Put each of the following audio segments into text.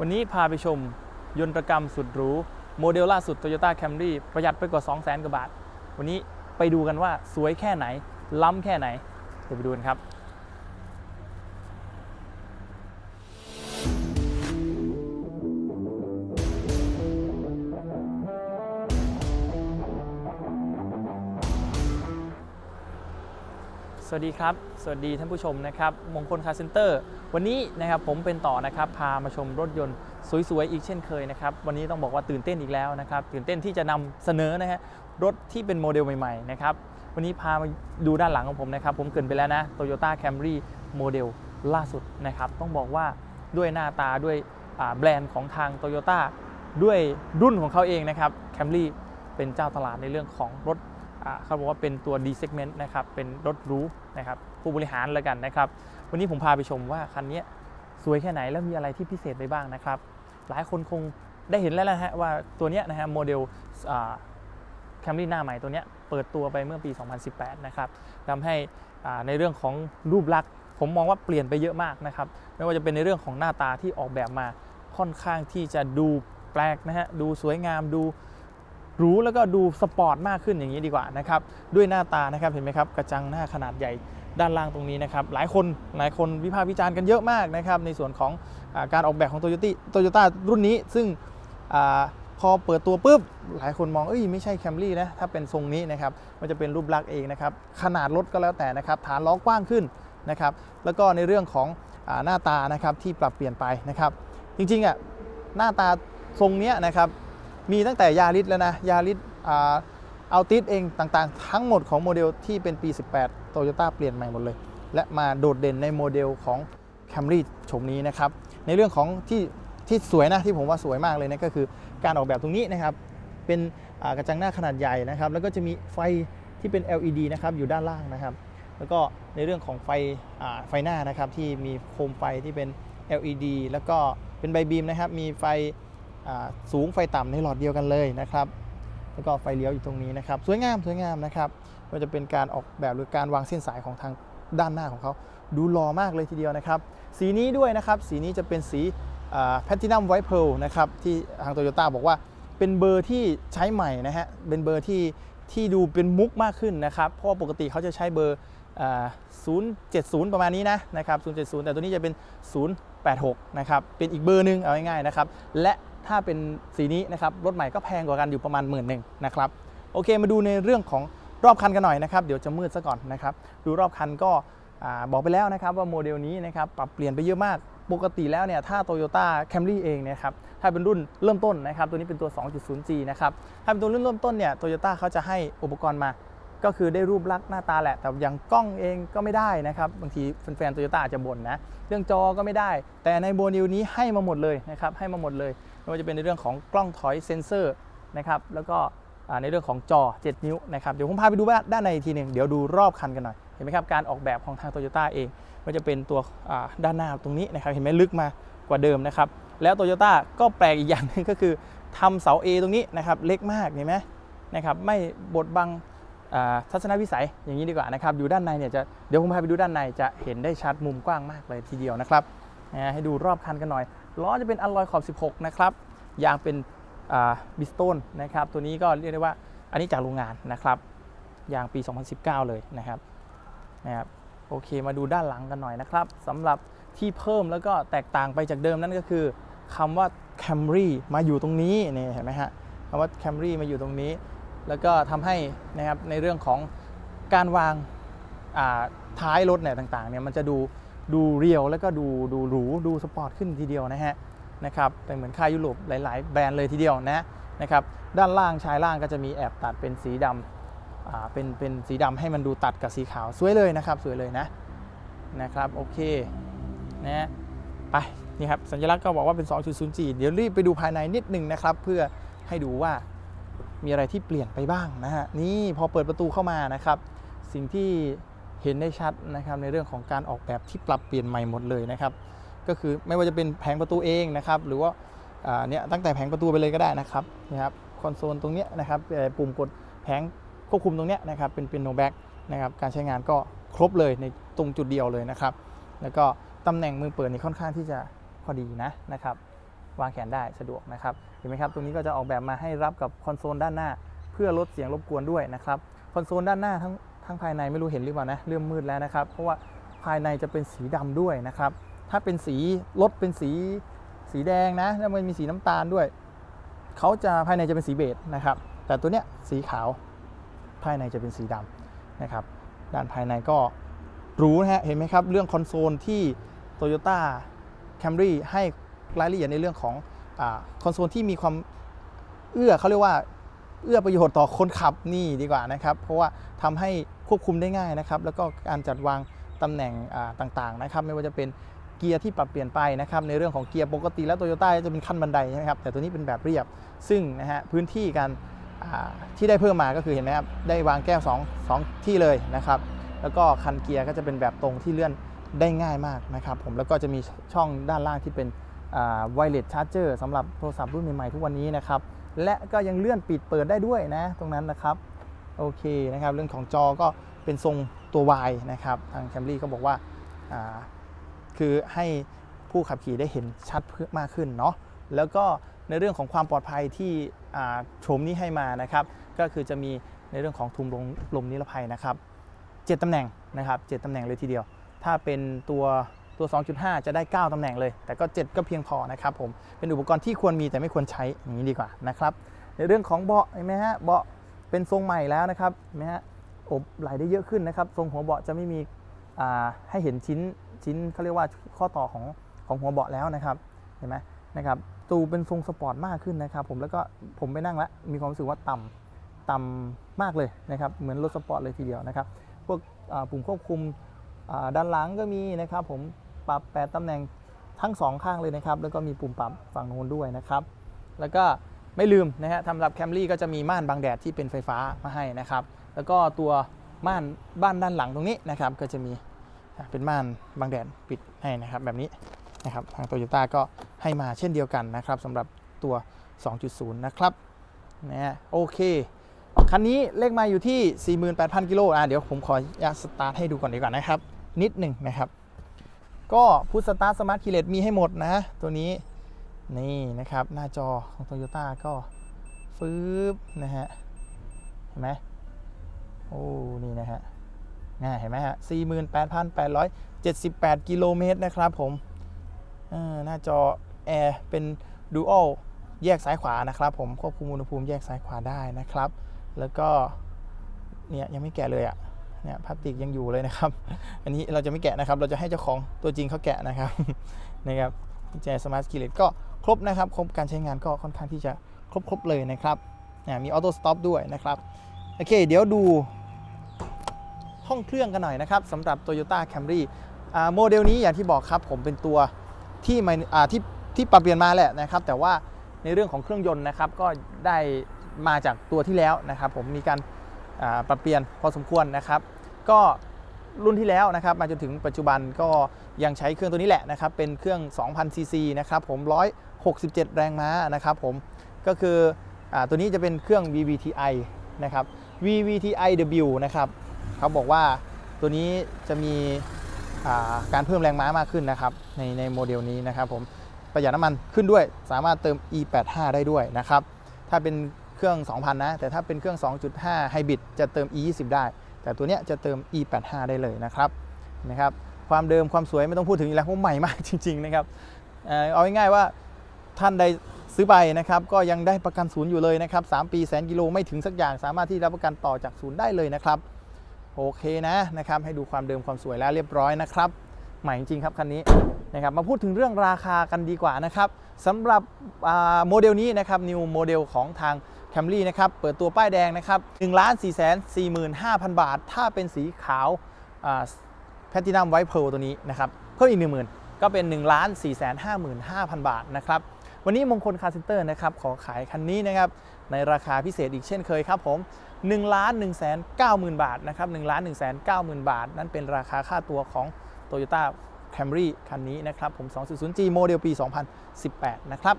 วันนี้พาไปชม ยนตรกรรมสุดหรู โมเดลล่าสุด Toyota Camry ประหยัดไปกว่า 2 0 0 0 0 0 กว่าบาท วันนี้ไปดูกันว่าสวยแค่ไหน ล้ำแค่ไหนเดี๋ยวไปดูกันครับ สวัสดีครับ สวัสดีท่านผู้ชมนะครับ มงคลคาร์เซ็นเตอร์ วันนี้นะครับผมเป็นต่อนะครับ พามาชมรถยนต์สวยๆ อีกเช่นเคยนะครับ วันนี้ต้องบอกว่าตื่นเต้นอีกแล้วนะครับ ตื่นเต้นที่จะนำเสนอนะฮะ รถที่เป็นโมเดลใหม่ๆ นะครับ วันนี้พามาดูด้านหลังของผมนะครับ ผมเกินไปแล้วนะ Toyota Camry โมเดลล่าสุดนะครับ ต้องบอกว่าด้วยหน้าตาด้วยแบรนด์ของทาง Toyota ด้วยรุ่นของเขาเองนะครับ Camry เป็นเจ้าตลาดในเรื่องของรถ เขาบอกว่าเป็นตัว D segment นะครับ เป็นรถรู้นะครับ ผู้บริหารแล้วกันนะครับ วันนี้ผมพาไปชมว่าคันนี้สวยแค่ไหนแล้วมีอะไรที่พิเศษไปบ้างนะครับ หลายคนคงได้เห็นแล้วนะฮะว่าตัวนี้นะฮะโมเดลแคมรี่หน้าใหม่ตัวนี้เปิดตัวไปเมื่อปี 2018 นะครับทำให้ในเรื่องของรูปลักษณ์ผมมองว่าเปลี่ยนไปเยอะมากนะครับ ไม่ว่าจะเป็นในเรื่องของหน้าตาที่ออกแบบมาค่อนข้างที่จะดูแปลกนะฮะ ดูสวยงาม ดู หรูแล้วก็ดูสปอร์ตมากขึ้นอย่างนี้ดีกว่านะครับด้วยหน้าตานะครับเห็นไหมครับกระจังหน้าขนาดใหญ่ด้านล่างตรงนี้นะครับหลายคนหลายคนวิพากษ์วิจารณ์กันเยอะมากนะครับในส่วนของอการออกแบบของ Toyota Toyota รุ่นนี้ ซึ่งอพอเปิดตัวปุ๊บหลายคนมองเอ้ยไม่ใช่ Camry นะถ้าเป็นทรงนี้นะครับมันจะเป็นรูปลักษณ์เองนะครับขนาดรถก็แล้วแต่นะครับฐานล้อกว้างขึ้นนะครับแล้วก็ในเรื่องของอหน้าตานะครับที่ปรับเปลี่ยนไปนะครับจริงๆอะหน้าตาทรงนี้นะครับ มีตั้งแต่ยาริสแล้วนะยาริสเอาติสเองต่างๆ ทั้งหมดของโมเดลที่เป็นปี 18โตโยต้าเปลี่ยนใหม่หมดเลย และมาโดดเด่นในโมเดลของ Camry โฉมนี้นะครับ ในเรื่องของที่ที่สวยนะที่ผมว่าสวยมากเลยนะก็คือการออกแบบตรงนี้นะครับ เป็นกระจังหน้าขนาดใหญ่นะครับ แล้วก็จะมีไฟที่เป็น LED นะครับอยู่ด้านล่างนะครับ แล้วก็ในเรื่องของไฟไฟหน้านะครับที่มีโคมไฟที่เป็น LED แล้วก็เป็นใบบีมนะครับ มีไฟ สูงไฟต่ำในหลอดเดียวกันเลยนะครับ แล้วก็ไฟเลี้ยวอยู่ตรงนี้นะครับ สวยงามสวยงามนะครับก็จะเป็นการออกแบบหรือการวางเส้นสายของทางด้านหน้าของเขาดูหล่อมากเลยทีเดียวนะครับ สีนี้ด้วยนะครับ สีนี้จะเป็นสีแพทินัมไวท์เพลนะครับที่ทางโตโยต้าบอกว่าเป็นเบอร์ที่ใช้ใหม่นะฮะเป็นเบอร์ที่ที่ดูเป็นมุกมากขึ้นนะครับ เพราะว่าปกติเขาจะใช้เบอร์อ่า070 ประมาณนี้นะนะครับ 070 แต่ตัวนี้จะเป็น 086 นะครับ เป็นอีกเบอร์หนึ่งเอาง่ายๆนะครับ และ ถ้าเป็นสีนี้นะครับรถใหม่ก็แพงกว่ากันอยู่ประมาณหมื่นหนึ่งนะครับโอเคมาดูในเรื่องของรอบคันกันหน่อยนะครับเดี๋ยวจะมืดซะก่อนนะครับดูรอบคันก็บอกไปแล้วนะครับว่าโมเดลนี้นะครับปรับเปลี่ยนไปเยอะมากปกติแล้วเนี่ยถ้า Toyota Camry เองนะครับถ้าเป็นรุ่นเริ่มต้นนะครับตัวนี้เป็นตัว 2.0G นะครับถ้าเป็นตัวรุ่นเริ่มต้นเนี่ย Toyota เขาจะให้อุปกรณ์มา ก็คือได้รูปลักษณ์หน้าตาแหละ แต่อย่างกล้องเองก็ไม่ได้นะครับ บางทีแฟนๆโตโยต้าอาจจะบ่นนะ เรื่องจอก็ไม่ได้ แต่ในโมเดลนี้ให้มาหมดเลยนะครับ ให้มาหมดเลย ไม่ว่าจะเป็นในเรื่องของกล้องถอยเซ็นเซอร์นะครับ แล้วก็ในเรื่องของจอ 7 นิ้วนะครับ เดี๋ยวผมพาไปดูด้านในอีกทีหนึ่งเดี๋ยวดูรอบคันกันหน่อย เห็นไหมครับ การออกแบบของทางโตโยต้าเองก็จะเป็นตัวด้านหน้าตรงนี้นะครับ เห็นไหมลึกมากว่าเดิมนะครับ แล้วโตโยต้าก็แปลกอีกอย่างนึงก็คือทำเสา A ตรงนี้นะครับ เล็กมาก เห็นไหมนะครับ ไม่บดบัง ทัศนวิสัยอย่างนี้ดีกว่านะครับอยู่ด้านในเนี่ยจะเดี๋ยวผมพาไปดูด้านในจะเห็นได้ชัดมุมกว้างมากเลยทีเดียวนะครับให้ดูรอบคันกันหน่อยล้อจะเป็นอลลอยขอบ 16 นะครับยางเป็นบิสโตนนะครับตัวนี้ก็เรียกได้ว่าอันนี้จากโรงงานนะครับยางปี 2019 เลยนะครับนะครับโอเคมาดูด้านหลังกันหน่อยนะครับสำหรับที่เพิ่มแล้วก็แตกต่างไปจากเดิมนั่นก็คือคำว่า Camry มาอยู่ตรงนี้นี่เห็นไหมฮะคำว่า Camry มาอยู่ตรงนี้ แล้วก็ทำให้นะครับในเรื่องของการวางาท้ายรถเนี่ยต่างๆเนี่ยมันจะดูดูเรียวแล้วก็ดูดูหรูดูสปอร์ตขึ้นทีเดียวนะฮะนะครับเป็นเหมือนค่ายยุโรปหลาย ๆ แบรนด์เลยทีเดียวนะนะครับด้านล่างชายล่างก็จะมีแอบตัดเป็นสีดำเป็นเป็นสีดำให้มันดูตัดกับสีขาวสวยเลยนะครับสวยเลยนะนะครับโอเคนะไปนี่ครับสัญลักษณ์ก็บอกว่าเป็น 2.0G เดี๋ยวรีบไปดูภายในนิดหนึ่งนะครับ เพื่อให้ดูว่า มีอะไรที่เปลี่ยนไปบ้างนะฮะนี่พอเปิดประตูเข้ามานะครับสิ่งที่เห็นได้ชัดนะครับในเรื่องของการออกแบบที่ปรับเปลี่ยนใหม่หมดเลยนะครับก็คือไม่ว่าจะเป็นแผงประตูเองนะครับหรือว่าอ่าเนี่ยตั้งแต่แผงประตูไปเลยก็ได้นะครับนะครับคอนโซลตรงเนี้ยนะครับเอ่ปุ่มกดแผงควบคุมตรงเนี้ยนะครับเป็นเป็นโนแบ็กนะครับการใช้งานก็ครบเลยในตรงจุดเดียวเลยนะครับ แล้วก็ตำแหน่งมือเปิดนี่ค่อนข้างที่จะพอดีนะนะครับ วางแขนได้สะดวกนะครับเห็นไหมครับตรงนี้ก็จะออกแบบมาให้รับกับคอนโซลด้านหน้า เพื่อลดเสียงรบกวนด้วยนะครับคอนโซลด้านหน้าทั้งทั้งภายในไม่รู้เห็นหรือเปล่านะเริ่มมืดแล้วนะครับ เพราะว่าภายในจะเป็นสีดำด้วยนะครับ ถ้าเป็นสีรถเป็นสีสีแดงนะแล้วมันมีสีน้ำตาลด้วยเขาจะภายในจะเป็นสีเบจนะครับ แต่ตัวเนี้ยสีขาวภายในจะเป็นสีดำนะครับ ด้านภายในก็รู้นะฮะเห็นไหมครับ เรื่องคอนโซลที่ Toyota Camry ให้ รายละเอียดในเรื่องของอคอนโซลที่มีความเอื้อเขาเรียกว่าเอื้อประโยชน์ต่อคนขับนี่ดีกว่านะครับ เพราะว่าทำให้ควบคุมได้ง่ายนะครับ แล้วก็การจัดวางตำแหน่งอ่าต่างๆนะครับ ไม่ว่าจะเป็นเกียร์ที่ปรับเปลี่ยนไปนะครับ ในเรื่องของเกียร์ปกติแล้วโตโยต้าจะเป็นขั้นบันไดใช่ไหมครับ แต่ตัวนี้เป็นแบบเรียบ ซึ่งนะฮะพื้นที่การที่ได้เพิ่มมาก็คือเห็นไหมครับ ได้วางแก้ว2 2ที่เลยนะครับ แล้วก็คันเกียร์ก็จะเป็นแบบตรงที่เลื่อนได้ง่ายมากนะครับ ผม แล้วก็จะมีช่องด้านล่างที่เป็น ไวเลสชาร์เจอร์สำหรับโทรศัพท์รุ่นใหม่ๆทุกวันนี้นะครับ และก็ยังเลื่อนปิดเปิดได้ด้วยนะ ตรงนั้นนะครับ โอเคนะครับ เรื่องของจอก็เป็นทรงตัว Y นะครับ ทาง Camry ก็บอกว่าาคือให้ผู้ขับขี่ได้เห็นชัดเพิ่มมากขึ้นเนาะแล้วก็ในเรื่องของความปลอดภัยที่โฉมนี้ให้มานะครับ ก็คือจะมีในเรื่องของทุมลมลมนิรภัยนะครับ 7ตำแหน่งนะครับ 7ตำแหน่งเลยทีเดียว ถ้าเป็นตัว ตัว 2.5 จะได้ 9 ตำแหน่งเลย แต่ก็ 7 ก็เพียงพอนะครับผม เป็นอุปกรณ์ที่ควรมีแต่ไม่ควรใช้อย่างนี้ดีกว่านะครับ ในเรื่องของเบาะเห็นไหมฮะ เบาะเป็นทรงใหม่แล้วนะครับเห็นไหมฮะอบไหลได้เยอะขึ้นนะครับ ทรงหัวเบาะจะไม่มีให้เห็นชิ้นชิ้นเขาเรียกว่าข้อต่อของของหัวเบาะแล้วนะครับ เห็นไหมนะครับ ตูเป็นทรงสปอร์ตมากขึ้นนะครับ ผม แล้วก็ผมไปนั่งแล้ว มีความรู้สึกว่าต่ำต่ำมากเลยนะครับ เหมือนรถสปอร์ตเลยทีเดียวนะครับ พวกปุ่มควบคุมด้านหลังก็มีนะครับผม ปรับ8ตำแหน่งทั้ง 2 ข้างเลยนะครับ แล้วก็มีปุ่มปรับฝั่งโน้นด้วยนะครับ แล้วก็ไม่ลืมนะฮะสำหรับ Camry ก็จะมีม่านบังแดดที่เป็นไฟฟ้ามาให้นะครับ แล้วก็ตัวม่านบ้านด้านหลังตรงนี้นะครับ ก็จะมีเป็นม่านบังแดดปิดให้นะครับ แบบนี้นะครับทางโตโยต้าก็ให้มาเช่นเดียวกันนะครับสำหรับตัว 2.0 นะครับนะฮะโอเคคันนี้เลขมาอยู่ที่ 48,000 กิโลอะเดี๋ยวผมขออนุญาสตาร์ทให้ดูก่อนดีกว่านะครับ นิดหนึ่งนะครับ ก็พุทสตาร์สมาร์ทคีเลตมีให้หมดนะ ตัวนี้นี่นะครับ หน้าจอของ Toyota ก็ฟืบนะฮะ เห็นไหมโอ้ นี่นะฮะน่าเห็นไหมฮะ 48,878 กิโลเมตรนะครับผมหน้าจอแอร์เป็น Dual แยกซ้ายขวานะครับผม ควบคุมอุณหภูมิแยกซ้ายขวาได้นะครับ แล้วก็เนี่ยยังไม่แกะเลยอะ่ะ เนี่ยพลาสติกยังอยู่เลยนะครับ อันนี้เราจะไม่แกะนะครับ เราจะให้เจ้าของตัวจริงเขาแกะนะครับนะครับกุญแจสมาร์ทคีเลตก็ครบนะครับครบการใช้งานก็ค่อนข้างที่จะครบครบเลยนะครับมีออโต้สต็อปด้วยนะครับโอเค เดี๋ยวดูห้องเครื่องกันหน่อยนะครับสำหรับ Toyota Camry อ่โมเดลนี้อย่างที่บอกครับผมเป็นตัวที่มาที่ที่ปรับเปลี่ยนมาแหละนะครับ แต่ว่าในเรื่องของเครื่องยนต์นะครับ ก็ได้มาจากตัวที่แล้วนะครับ ผมมีการปรับเปลี่ยนพอสมควรนะครับ ก็รุ่นที่แล้วนะครับมาจนถึงปัจจุบันก็ยังใช้เครื่องตัวนี้แหละนะครับเป็นเครื่อง 2,000 ซีซีนะครับผม 167 แรงม้านะครับผมก็คืออตัวนี้จะเป็นเครื่อง VVTi นะครับ VVTi W นะครับเขาบอกว่าตัวนี้จะมีการเพิ่มแรงม้ามากขึ้นนะครับในในโมเดลนี้นะครับผมประหยัดน้ำมันขึ้นด้วย สามารถเติม E85 ได้ด้วยนะครับถ้าเป็นเครื่อง 2,000 นะ แต่ถ้าเป็นเครื่อง 2.5 ไฮบริดจะเติม E20 ได้ แต่ตัวเนี้ยจะเติม E85 ได้เลยนะครับนะครับความเดิมความสวยไม่ต้องพูดถึงอีกแล้วเพราะใหม่มากจริง ๆ นะครับเอาง่ายๆว่าท่านใดซื้อไปนะครับก็ยังได้ประกันศูนย์อยู่เลยนะครับ3ปีแสนกิโลไม่ถึงสักอย่าง สามารถที่รับประกันต่อจากศูนย์ได้เลยนะครับโอเคนะนะครับให้ดูความเดิมความสวยแล้วเรียบร้อยนะครับใหม่จริงครับคันนี้นะครับมาพูดถึงเรื่องราคากันดีกว่านะครับสำหรับโมเดลนี้นะครับนิวโมเดลของทาง Camry นะครับเปิดตัวป้ายแดงนะครับ1 4 4 5 0 0 0บาท ถ้าเป็นสีขาวแพทินัมไวท์เพลตัวนี้นะครับเพิ่มอีก 10,000 ก็เป็น 1 4 5 5 0 0 0 บาทนะครับวันนี้มงคลคาร์เซ็นเตอร์นะครับขอขายคันนี้นะครับในราคาพิเศษอีกเช่นเคยครับผม1ล้าน1 9 0 0 0 0 บาทนะครับ1ล้าน1 9 0 0 0 0 บาท นั่นเป็นราคาค่าตัวของ Toyota Camry คันนี้นะครับผม 2.0G โมเดลปี 2018 นะครับ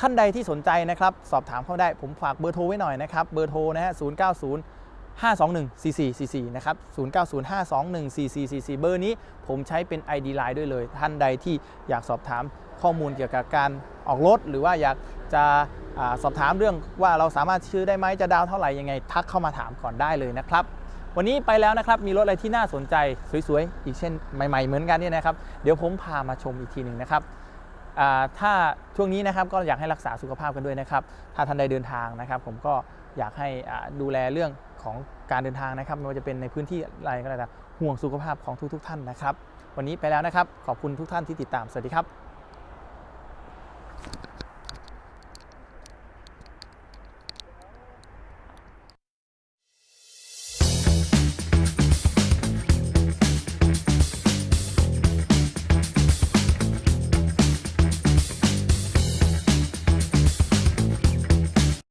ท่านใดที่สนใจนะครับสอบถามเข้าได้ผมฝากเบอร์โทรไว้หน่อยนะครับเบอร์โทรนะฮะ090 521 4444 นะครับ 090 521 4444 เบอร์นี้ผมใช้เป็น ID Line ด้วยเลย ท่านใดที่อยากสอบถามข้อมูลเกี่ยวกับการออกรถ หรือว่าอยากจะอสอบถามเรื่องว่าเราสามารถซื้อได้ไหมจะดาวเท่าไหร่ยังไง ทักเข้ามาถามก่อนได้เลยนะครับ วันนี้ไปแล้วนะครับ มีรถอะไรที่น่าสนใจสวยๆ อีกเช่นใหม่ๆ เหมือนกันเนี่ยนะครับ เดี๋ยวผมพามาชมอีกทีหนึ่งนะครับ ถ้าช่วงนี้นะครับก็อยากให้รักษาสุขภาพกันด้วยนะครับ ถ้าท่านใดเดินทางนะครับ ผมก็อยากให้ดูแลเรื่องของการเดินทางนะครับไม่ว่าจะเป็นในพื้นที่อะไรก็แล้วแต่ห่วงสุขภาพของทุกๆ ท่านนะครับ วันนี้ไปแล้วนะครับ ขอบคุณทุกท่านที่ติดตามสวัสดีครับ